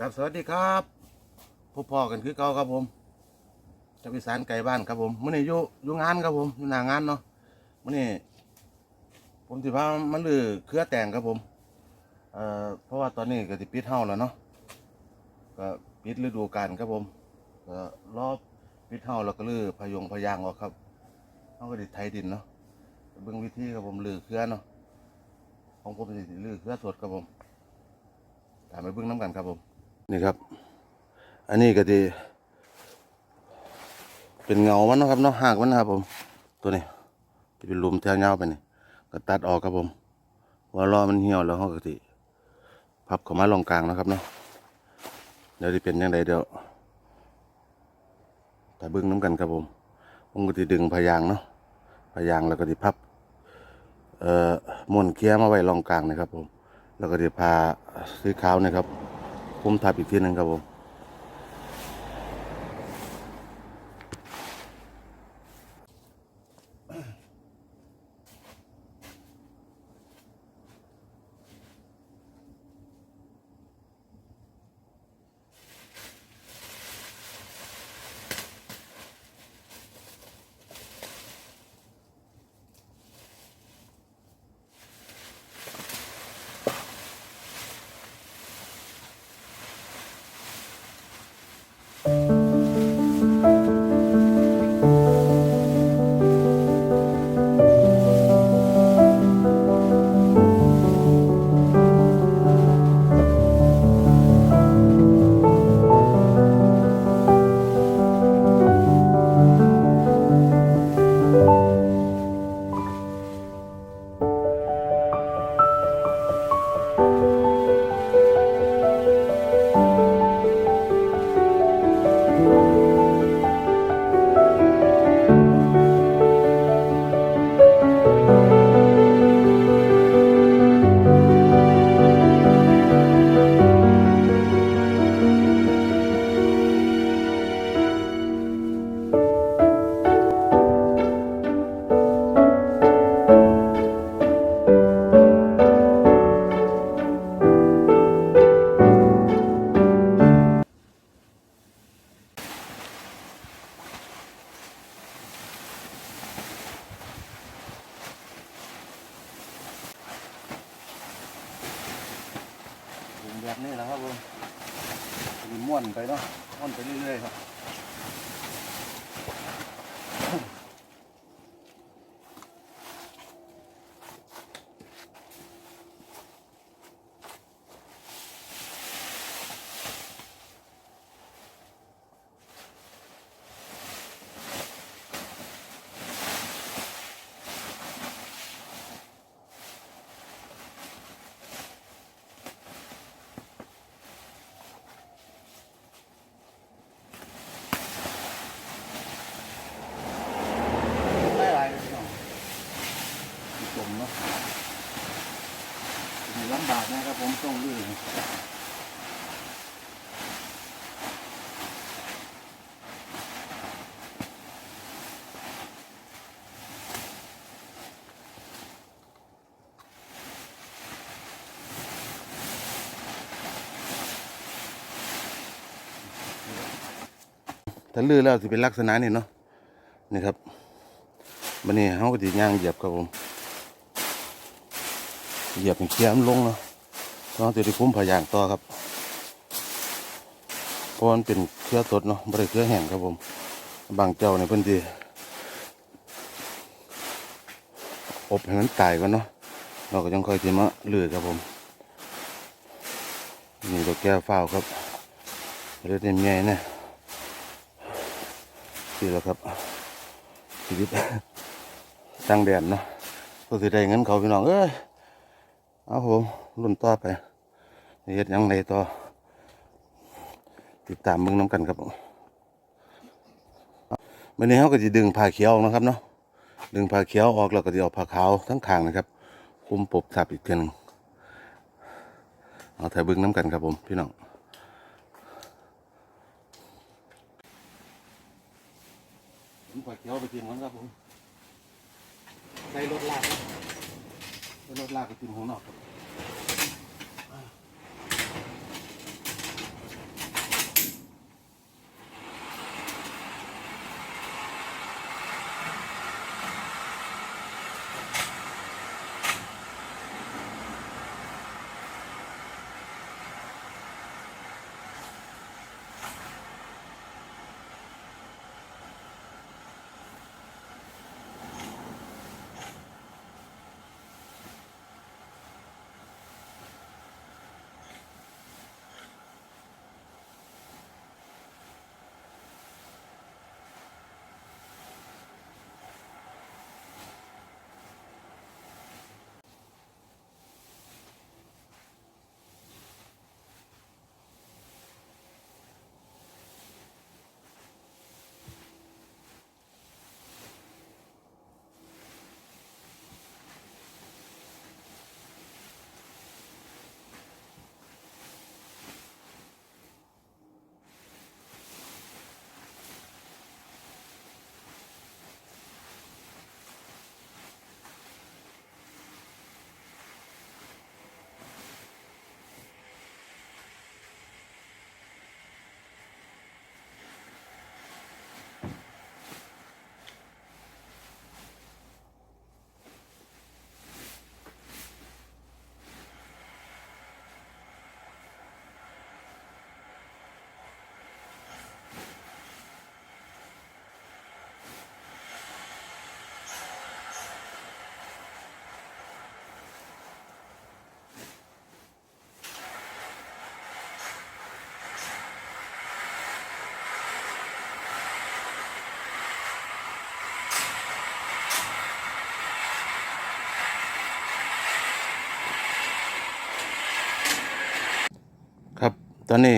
ครับสวัสดีครับพบพ่อกันคือเก่าครับผมจะไปสารไก่บ้านครับผมมื่อนี้อยู่อยู่งานครับผมอยู่หน้างานเนาะมื่อนี้ผมสิพามันลือเครือแต่งครับผมเอ่อเพราะว่าตอนนี้ก็สิปิดเฮาแล้วเนาะก็ปิดฤดูกาลครับผมก็รอบปิดเฮาแล้วก็ลือพยงพยางออกครับเฮาก็ดิไทยดินเนาะเบิ่งวิธีครับผมลือเครือเนาะของผมสิลือเครือสดครับผมตามไปเบื้องน้ำกันครับผม นี่ครับ อันนี้ก็ดีเป็นเงามันนะครับเนาะหากมันนะครับผม ตัวนี้จะเป็นลุมแถวยาไปนี่ก็ตัดออกครับผมว่ารอมันเหี่ยวแล้วเขาก็สิพับเข้ามาลงกลางนะครับเนาะเดี๋ยวจะเป็นยังไงเดี๋ยวแต่เบื้องน้ำกันครับผมผมก็จะดึงพยางเนาะพยางแล้วก็จะพับ เอ่อม้วนเคี้ยมาไว้รองกลางนะครับผม แล้วก็จะพาสีขาวนะครับ ผมทับอีกทีหนึ่งครับผม แบบนี้แหละครับผมม้วนไปเนาะม้วนไปเรื่อยๆครับ ได้หลายเลยพี่น้องมีกลมเนาะมีลำบากนะครับผม ต้องลื่นถ้าลื่นแล้วจะเป็นลักษณะนี้เนาะนี่ครับบันนี้เขาก็จะย่างเหยียบครับผมเหยียบเป็นเคี้ยมลงเนาะ เราจะได้คุ้มพยางต่อครับเพราะมันเป็นเครือสดเนาะไม่ได้เครือแห้งครับผม บางเจ้าในยพื้นที่อบให้มันตายก่อนเนาะเราก็ยังค่อยทีมาเลือครับผม นี่ตัวแก้วฟ้าวครับเลือดเต็มใหญ่เนี่ยนี่แหละครับชีวิตตั้งแดนเนาะก็สิได้เงินเขาพี่น้องเอ้ย เอาผมรุ่นต่อไปเฮ็ดยังไงต่อ ติดตามมึงน้ำกันครับวันนี้เขาก็จะดึงผ้าเขียวนะครับเนาะดึงผ้าเขียวออกแล้วก็จะเอาผ้าขาวทั้งขางนะครับคุมปบทับอีกทีหนึงเอาถ่ายบึงน้ำกันครับผมพี่น้องผ้าเขียวไปทิ้งมันครับผมใส่รถลาก รถลากไปติมของนอก ตอนนี้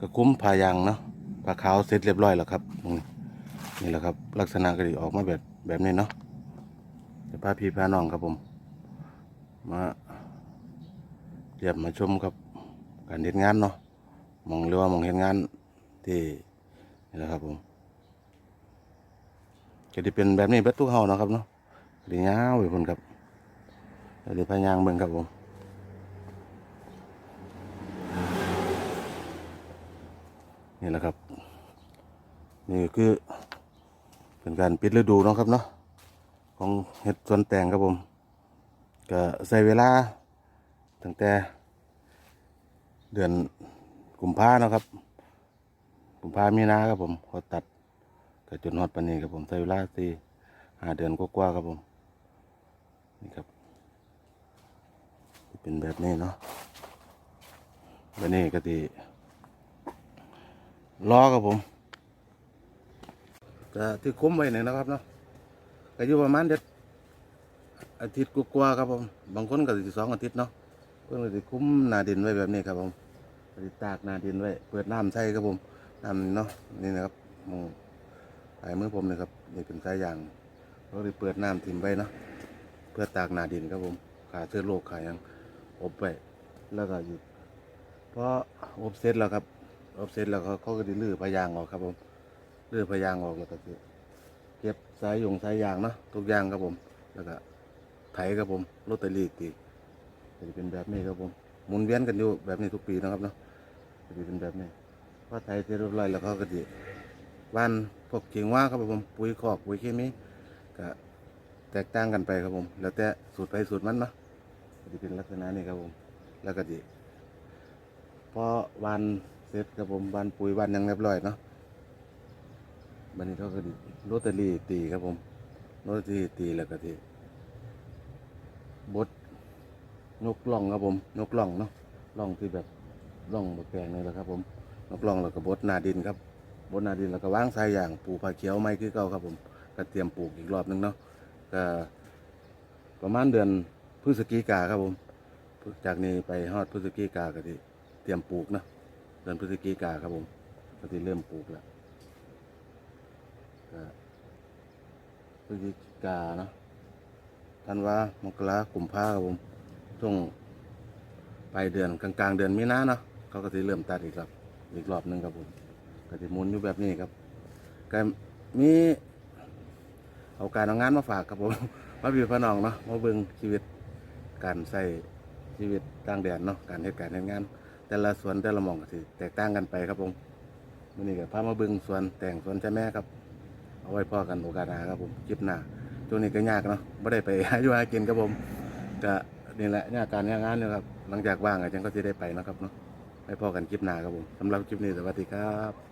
ก็คุ้มผ้ายางเนาะผ้าขาวเสร็จเรียบร้อยแล้วครับนี่แหละครับ ลักษณะก็ดีออกมาแบบแบบนี้เนาะจะพาพี่พาน้องครับผม มาเรียบมาชมครับ การเห็นงานเนาะมองเรือว่ามองเห็นงานที่นี่แหละครับผมจะด้เป็นแบบนี้เบิดทุกเฮาเนาะครับเนาะดียาวไปคนครับเดี๋ยวพายางเบิ่งครับผม นี่แหละครับ นี่คือเป็นการปิดฤดูเนาะครับเนาะของเห็ดสวนแตงครับผมก็ใส่เวลาตั้งแต่เดือนกุมภาเนาะครับ กุมภามีนาครับผมเขาตัดก็จนฮอดปานนี้ครับผมใช้เวลาสี่ห้าเดือนกว่าๆครับผมนี่ครับ เป็นแบบนี้เนาะแบบนี้ก็ตี ล้อครับผมก็ที่คุ้มไว้เนี่ยนะครับเนาะก็อยู่ประมาณเดือนอาทิตย์กว่าๆครับผม บางคนก็สิสองอาทิตย์เนาะเพื่อนก็สิคุ้มนาดินไว้แบบนี้ครับผมปฏิตากนาดินไว้ เปิดน้ำใส่ครับผมน้ำเนาะนี่นะครับมองปลายมือผมนะครับนี่เป็นสายยางเราได้เปิดน้ำถิ่มไว้เนาะเพื่อตากนาดินครับผมขาเชื้อโรคขายังอบไว้แล้วก็หยุดเพราะอบเสร็จแล้วครับ อบเสร็จแล้วเขาเขาก็ได้ลื้อพยางออกครับผมลื้อพยางออกแล้วก็เก็บสายยงสายยางเนาะทุกอย่างครับผม แล้วก็ไถครับผมโรตารี่ตีจะเป็นแบบนี้ครับผมหมุนเวียนกันอยู่แบบนี้ทุกปีนะครับเนาะจะเป็นแบบนี้พอไทยเสร็จเรียบร้อยแล้วเขาก็จะว่านพวกเกียงว่าครับผมปุ๋ยคอกปุ๋ยเคมีก็แตกต่างกันไปครับผม แล้วแต่สูตรไปสูตรมันเนาะจะเป็นลักษณะนี้ครับผม แล้วก็จะพอวาน เสร็จครับผมวานปุ๋ยวานยังเรียบร้อยเนาะบันนี้เขาก็จะโรตารี่ตีครับผมโรตารี่ตีแล้วก็ที่บดยกล่องครับผมยกล่องเนาะล่องที่แบบร่องบกแปลงนี่แหละครับผมนกร่องแล้วก็บดนาดินครับบดนาดินแล้วก็วางทรายอย่างปลูกผักเขียวไม้คือเก่าครับผมก็เตรียมปลูกอีกรอบหนึงเนาะก็ประมาณเดือนพฤศจิกาครับผม จากนี้ไปฮอดพฤศจิกาก็ที่เตรียมปลูกเนาะ เดือนพฤศจิกาครับผมก็ที่เริ่มปลูกแล้วก็พฤศจิกาเนาะธันวามกรากุมภาครับผมช่วงปลายเดือนกลางๆ เดือนมีนาเนาะเขาก็จะเริ่มตัดอีกรอบอีกรอบหนึงครับผมก็จะมุนอยู่แบบนี้ครับก็มีเอาการเอางานมาฝากครับผมมาพี่พี่น้องเนาะมาเบิ่งชีวิตการใส่ชีวิตต่างแดนเนาะการเหตุการณ์งาน แต่ละสวนแต่ละหม่องก็สิแตกต่างกันไปครับผมมื้อนี้ก็พามาเบิ่งสวนแต่งสวนใช่แม่ครับ เอาไว้พอกันโอกาสหน้าครับผมคลิปหน้าช่วงนี้ก็ยากเนาะไม่ได้ไปหาอยู่หากินครับผมก็นี่แหละเนี่ยการเนี่ยงานเนี่ยครับหลังจากว่างอาจารย์ก็จะได้ไปนะครับเนาะไปพอกันคลิปหน้าครับผมสำหรับคลิปนี้สวัสดีครับ